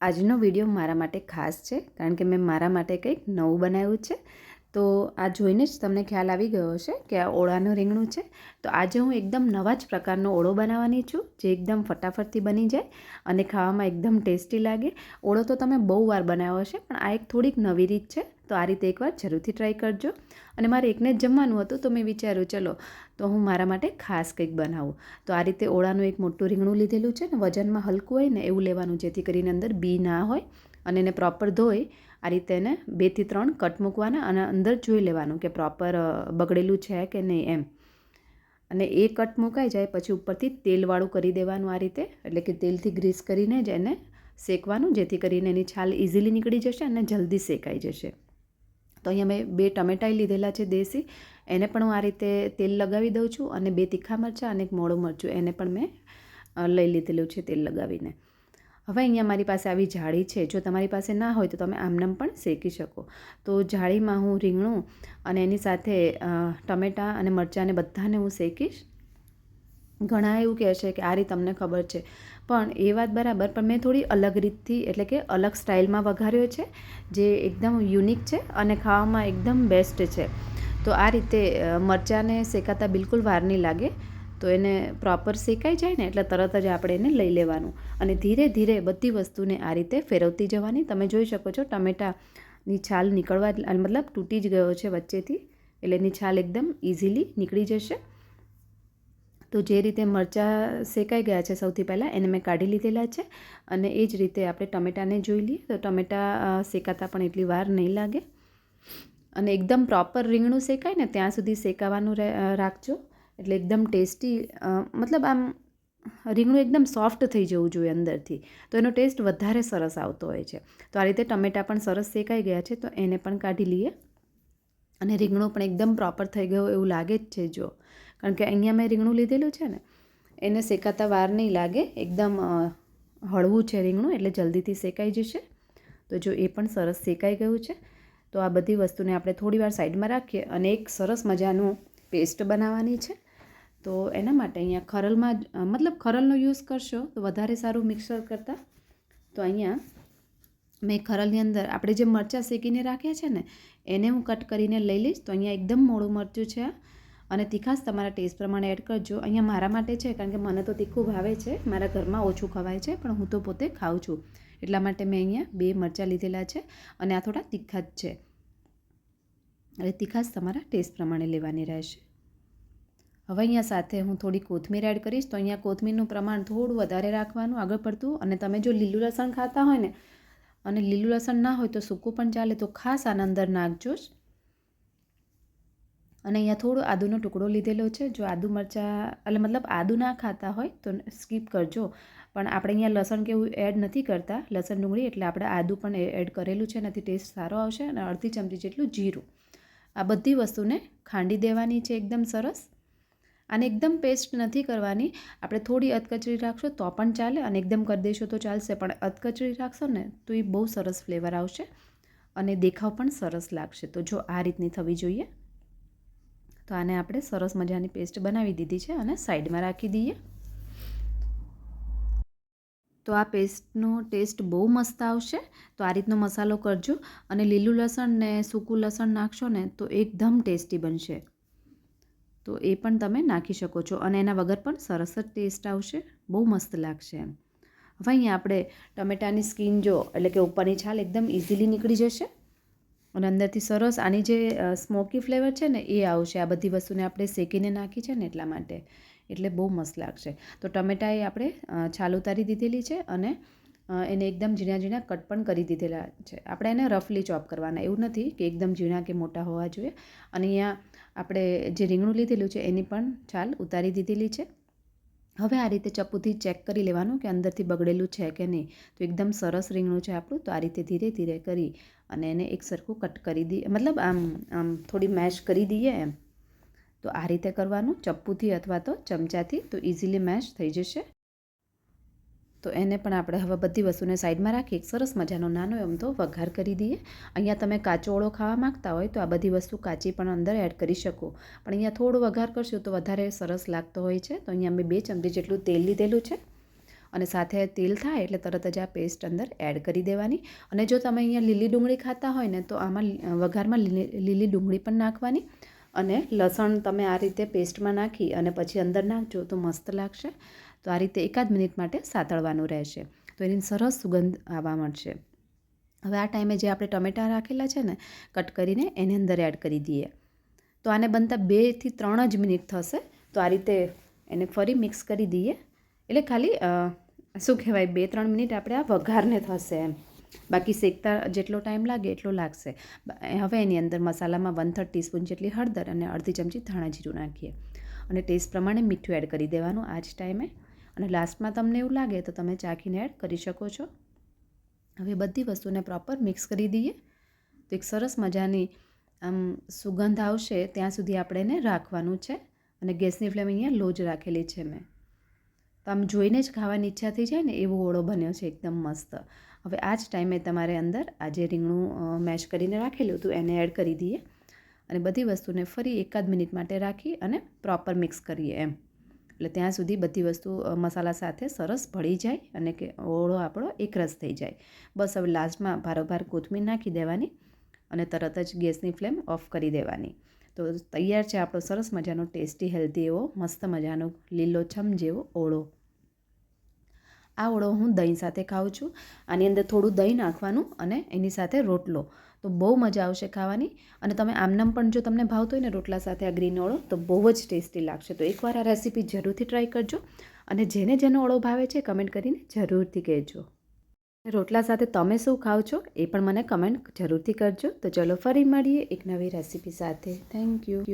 આજનો વીડિયો મારા માટે ખાસ છે, કારણ કે મેં મારા માટે કંઈક નવું બનાવ્યું છે. તો આ જોઈને જ તમને ખ્યાલ આવી ગયો હશે કે આ ઓળાનું રીંગણું છે. તો આજે હું એકદમ નવા જ પ્રકારનો ઓળો બનાવવાની છું, જે એકદમ ફટાફટથી બની જાય અને ખાવામાં એકદમ ટેસ્ટી લાગે. ઓળો તો તમે બહુ વાર બનાવ્યો હશે, પણ આ એક થોડીક નવી રીત છે. તો આ રીતે એકવાર જરૂરથી ટ્રાય કરજો. અને મારે એકને જ જમવાનું હતું તો મેં વિચાર્યું, ચલો, તો હું મારા માટે ખાસ કંઈક બનાવું. તો આ રીતે ઓળાનું એક મોટું રીંગણું લીધેલું છે ને, વજનમાં હલકું હોય ને એવું લેવાનું, જેથી કરીને અંદર બી ના હોય અને એને પ્રોપર ધોઈ આ રીતે એને બેથી ત્રણ કટ મૂકવાના અને અંદર જોઈ લેવાનું કે પ્રોપર બગડેલું છે કે નહીં એમ. અને એ કટ મુકાઈ જાય, પછી ઉપરથી તેલવાળું કરી દેવાનું આ રીતે, એટલે કે તેલથી ગ્રીસ કરીને જ એને શેકવાનું, જેથી કરીને એની છાલ ઇઝીલી નીકળી જશે અને જલ્દી શેકાઈ જશે. તો અહીંયા મેં બે ટમેટાઈ લીધેલા છે દેશી. એને પણ હું આ રીતે તેલ લગાવી દઉં છું અને બે તીખા મરચાં અને એક મોળું મરચું. એને પણ મેં લઈ લીધેલું છે તેલ લગાવીને. હવે અહીંયા મારી પાસે આવી જાળી છે. જો તમારી પાસે ના હોય તો તમે આમનામ પણ શેકી શકો. તો જાળીમાં હું રીંગણું અને એની સાથે ટમેટાં અને મરચાંને બધાને હું શેકીશ. ઘણા એવું કહેશે કે આ રીત તમને ખબર છે. પણ એ વાત બરાબર, પણ મેં થોડી અલગ રીતથી, એટલે કે અલગ સ્ટાઇલમાં વઘાર્યો છે, જે એકદમ યુનિક છે અને ખાવામાં એકદમ બેસ્ટ છે. તો આ રીતે મરચાંને શેકાતા બિલકુલ વાર નહીં લાગે. તો એને પ્રોપર શેકાઈ જાય ને, એટલે તરત જ આપણે એને લઈ લેવાનું. અને ધીરે ધીરે બધી વસ્તુને આ રીતે ફેરવતી જવાની. તમે જોઈ શકો છો, ટમેટાની છાલ નીકળવા, મતલબ તૂટી જ ગયો છે વચ્ચેથી, એટલે એની છાલ એકદમ ઇઝીલી નીકળી જશે. તો જે રીતે મરચાં શેકાઈ ગયા છે સૌથી પહેલાં, એને મેં કાઢી લીધેલા છે અને એ જ રીતે આપણે ટમેટાને જોઈ લઈએ. તો ટમેટાં શેકાતા પણ એટલી વાર નહીં લાગે. અને એકદમ પ્રોપર રીંગણું શેકાય ને ત્યાં સુધી શેકાવાનું રાખજો. એટલે એકદમ ટેસ્ટી મતલબ આમ રીંગણું એકદમ સોફ્ટ થઈ જવું જોઈએ અંદરથી. તો એનો ટેસ્ટ વધારે સરસ આવતો હોય છે. તો આ રીતે ટમેટાં પણ સરસ શેકાઈ ગયા છે, તો એને પણ કાઢી લઈએ. અને રીંગણું પણ એકદમ પ્રોપર થઈ ગયો એવું લાગે જ છે જો. કારણ કે અહીંયા મેં રીંગણું લીધેલું છે ને, એને શેકાતા વાર નહીં લાગે. એકદમ હળવું છે રીંગણું એટલે જલ્દીથી શેકાઈ જશે. તો જો એ પણ સરસ શેકાઈ ગયું છે, તો આ બધી વસ્તુને આપણે થોડીવાર સાઈડમાં રાખીએ અને એક સરસ મજાનું પેસ્ટ બનાવવાની છે. તો એના માટે અહીંયા ખરલમાં મતલબ ખરલનો યુઝ કરશો તો વધારે સારું મિક્સર કરતાં. તો અહીંયા મેં ખરલની અંદર આપણે જે મરચાં શેકીને રાખ્યા છે ને, એને હું કટ કરીને લઈ લઈશ. તો અહીંયા એકદમ મોડું મરચું છે અને તીખાશ તમારા ટેસ્ટ પ્રમાણે એડ કરજો. અહીંયા મારા માટે છે, કારણ કે મને તો તીખું ભાવે છે. મારા ઘરમાં ઓછું ખવાય છે, પણ હું તો પોતે ખાઉં છું. એટલા માટે મેં અહીંયા બે મરચાં લીધેલા છે અને આ થોડા તીખા જ છે. એટલે તીખાશ તમારા ટેસ્ટ પ્રમાણે લેવાની રહેશે. હવે અહીંયા સાથે હું થોડી કોથમીર એડ કરીશ. તો અહીંયા કોથમીરનું પ્રમાણ થોડું વધારે રાખવાનું, આગળ પડતું. અને તમે જો લીલું લસણ ખાતા હોય ને, અને લીલું લસણ ના હોય તો સૂકું પણ ચાલે. તો ખાસ આના અંદર નાખજો અને અહીંયા થોડો આદુનો ટુકડો લીધેલો છે. જો આદુ મરચાં, એટલે મતલબ આદુ ના ખાતા હોય તો સ્કીપ કરજો. પણ આપણે અહીંયા લસણ કેવું એડ નથી કરતા. લસણ ડુંગળી એટલે આપણે આદુ પણ એડ કરેલું છે એનાથી ટેસ્ટ સારો આવશે અને અડધી ચમચી જેટલું જીરું. આ બધી વસ્તુને ખાંડી દેવાની છે એકદમ સરસ. આને એકદમ પેસ્ટ નથી કરવાની. આપણે થોડી અધકચરી રાખશો તો પણ ચાલે અને એકદમ કરી દેશો તો ચાલશે. પણ અધકચરી રાખશો ને તો એ બહુ સરસ ફ્લેવર આવશે અને દેખાવ પણ સરસ લાગશે. તો જો આ રીતની થવી જોઈએ. તો આને આપણે સરસ મજાની પેસ્ટ બનાવી દીધી છે અને સાઈડમાં રાખી દઈએ. તો આ પેસ્ટનો ટેસ્ટ બહુ મસ્ત આવશે. તો આ રીતનો મસાલો કરજો અને લીલું લસણ ને સૂકું લસણ નાખશો ને તો એકદમ ટેસ્ટી બનશે. તો એ પણ તમે નાખી શકો છો અને એના વગર પણ સરસ જ ટેસ્ટ આવશે. બહુ મસ્ત લાગશે એમ. હવે અહીંયા આપણે ટમેટાની સ્કીન જો એટલે કે ઉપરની છાલ એકદમ ઇઝીલી નીકળી જશે. અને અંદરથી સરસ આની જે સ્મોકી ફ્લેવર છે ને, એ આવશે. આ બધી વસ્તુને આપણે શેકીને નાખી છે ને એટલા માટે. એટલે બહુ મસ્ત લાગશે. તો ટમેટાએ આપણે છાલ ઉતારી દીધેલી છે અને એને એકદમ ઝીણા ઝીણા કટ પણ કરી દીધેલા છે. આપણે એને રફલી ચોપ કરવાના. એવું નથી કે એકદમ ઝીણા કે મોટા હોવા જોઈએ. અને અહીંયા આપણે જે રીંગણું લીધેલું છે એની પણ છાલ ઉતારી દીધેલી છે. હવે આ રીતે ચપ્પુથી ચેક કરી લેવાનું કે અંદરથી બગડેલું છે કે નહીં. તો એકદમ સરસ રીંગણું છે આપણું. તો આ રીતે ધીરે ધીરે કરી અને એને એક સરખું કટ કરી દઈએ મતલબ આમ આમ થોડી મેશ કરી દઈએ એમ. તો આ રીતે કરવાનું. ચપ્પુથી અથવા તો ચમચાથી તો ઇઝીલી મેશ થઈ જશે. તો એને પણ આપણે હવે બધી વસ્તુને સાઈડમાં રાખી એક સરસ મજાનો નાનો તો વઘાર કરી દઈએ. અહીંયા તમે કાચો ઓળો ખાવા માગતા હોય તો આ બધી વસ્તુ કાચી પણ અંદર એડ કરી શકો. પણ અહીંયા થોડો વઘાર કરશો તો વધારે સરસ લાગતો હોય છે. તો અહીંયા અમે બે ચમચી જેટલું તેલ લીધેલું છે. અને સાથે તેલ થાય એટલે તરત જ આ પેસ્ટ અંદર એડ કરી દેવાની. અને જો તમે અહીંયા લીલી ડુંગળી ખાતા હોય ને તો આમાં વઘારમાં લીલી લીલી ડુંગળી પણ નાખવાની. અને લસણ તમે આ રીતે પેસ્ટમાં નાખી અને પછી અંદર નાખજો તો મસ્ત લાગશે. તો આ રીતે એકાદ મિનિટ માટે સાતળવાનું રહેશે. તો એની સરસ સુગંધ આવવા મળશે હવે આ ટાઈમે જે આપણે ટમેટાં રાખેલા છે ને, કટ કરીને એની અંદર એડ કરી દઈએ. તો આને બનતા બેથી ત્રણ જ મિનિટ થશે. તો આ રીતે એને ફરી મિક્સ કરી દઈએ. એટલે ખાલી શું કહેવાય, બે ત્રણ મિનિટ આપણે આ વઘારને થશે એમ. બાકી શેકતા જેટલો ટાઈમ લાગે એટલો લાગશે. હવે એની અંદર મસાલામાં વન થર્ડ ટીસ્પૂન જેટલી હળદર અને અડધી ચમચી ધાણા જીરું નાખીએ. અને ટેસ્ટ પ્રમાણે મીઠું એડ કરી દેવાનું આ જ ટાઈમે અને લાસ્ટમાં તમને એવું લાગે તો તમે ચાખીને એડ કરી શકો છો. હવે બધી વસ્તુને પ્રોપર મિક્સ કરી દઈએ. તો એક સરસ મજાની, આમ, સુગંધ આવશે. ત્યાં સુધી આપણે એને રાખવાનું છે. અને ગેસની ફ્લેમ અહીંયા લો જ રાખેલી છે મેં. તો આમ જોઈને જ ખાવાની ઈચ્છા થઈ જાય ને, એવો ઓળો બન્યો છે, એકદમ મસ્ત. હવે આ જ ટાઈમે તમારે અંદર આ જે રીંગણું મેશ કરીને રાખેલું હતું એને એડ કરી દઈએ અને બધી વસ્તુને ફરી એકાદ મિનિટ માટે રાખી અને પ્રોપર મિક્સ કરીએ એમ. એટલે ત્યાં સુધી બધી વસ્તુ મસાલા સાથે સરસ ભળી જાય અને કે ઓળો આપણો એકરસ થઈ જાય. બસ હવે લાસ્ટમાં ભારોભાર કોથમીર નાખી દેવાની અને તરત જ ગેસની ફ્લેમ ઓફ કરી દેવાની. તો તૈયાર છે આપણો સરસ મજાનો ટેસ્ટી, હેલ્ધી એવો મસ્ત મજાનો લીલોછમ જેવો ઓળો. આ ઓળો હું દહીં સાથે ખાઉં છું. આની અંદર થોડું દહીં નાખવાનું અને એની સાથે રોટલો. તો બહુ મજા આવશે ખાવાની. અને તમે આમનામ પણ જો તમને ભાવતો હોય ને રોટલા સાથે આ ગ્રીન ઓળો, તો બહુ જ ટેસ્ટી લાગશે. તો એકવાર આ રેસીપી જરૂરથી ટ્રાય કરજો. અને જેને જેનો ઓળો ભાવે છે કમેન્ટ કરીને જરૂરથી કહેજો. રોટલા સાથે તમે શું ખાઓ છો, એ પણ મને કમેન્ટ જરૂરથી કરજો. તો ચલો ફરી મળીએ એક નવી રેસીપી સાથે. Thank you